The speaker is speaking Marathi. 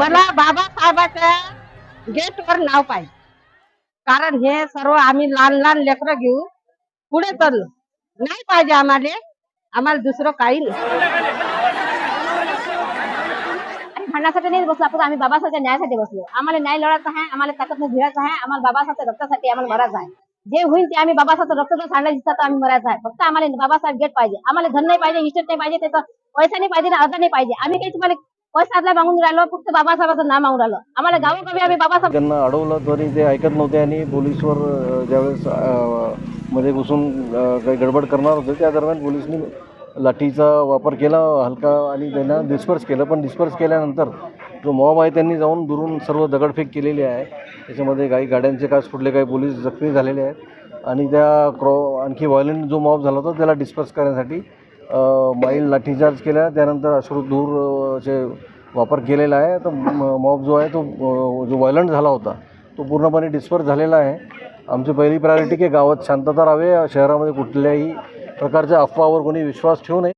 मला बाबासाहेबाच्या गेटवर नाव पाहिजे. कारण हे सर्व आम्ही लहान लहान लेकरं घेऊ पुढे चाललो नाही पाहिजे आम्हाला. आम्हाला दुसरं काही नाही. आणि नाही बसलो आपण आम्ही बाबासाहेबच्या न्यायासाठी बसलो. आम्हाला न्याय लढायचा आहे आम्हाला ताकदने घ्यायचं आहे आम्हाला बाबासाहेबच्या रक्तासाठी आम्हाला मरायचं आहे. जे होईल ते आम्ही बाबासाहेब रक्त जर इच्छा तर आम्ही मरायचं आहे. फक्त आम्हाला बाबासाहेब गेट पाहिजे. आम्हाला धन नाही पाहिजे इस्टेट नाही पाहिजे त्याचा पैसा नाही पाहिजे अर्धा नाही पाहिजे. आम्ही काही तुम्हाला पैसा मागून राहिलो फक्त बाबासाहेबाचं नाव मागून राहिलो. आम्हाला गावोगावी आम्ही बाबासाहेब त्यांना अडवलं तरी ते ऐकत नव्हते आणि पोलीसवर ज्यावेळेस मध्ये घुसून काही गडबड करणार होते त्या दरम्यान पोलिसनी लाठीचा वापर केला हलका आणि त्यांना डिस्पर्स केलं. पण डिस्पर्स केल्यानंतर जो मॉब आहे त्यांनी जाऊन दुरून सर्व दगडफेक केलेली आहे. त्याच्यामध्ये काही गाड्यांचे काच फुटले काही पोलीस जखमी झालेले आहेत. आणि त्या क्रॉ आणखी व्हायलंट जो मॉब झाला होता त्याला डिस्पर्स करण्यासाठी माईल लाठीचार्ज केला त्यानंतर अश्रुधूर चे वापर केलेला आहे तर मॉब जो आहे तो जो व्हायलंट झाला होता तो पूर्णपणे डिस्पर्स झालेला आहे. आमची पहिली प्रायोरिटी की गावात शांतता राहावे शहरामध्ये कुठल्याही प्रकारच्या अफवावर कोणी विश्वास ठेवू नये.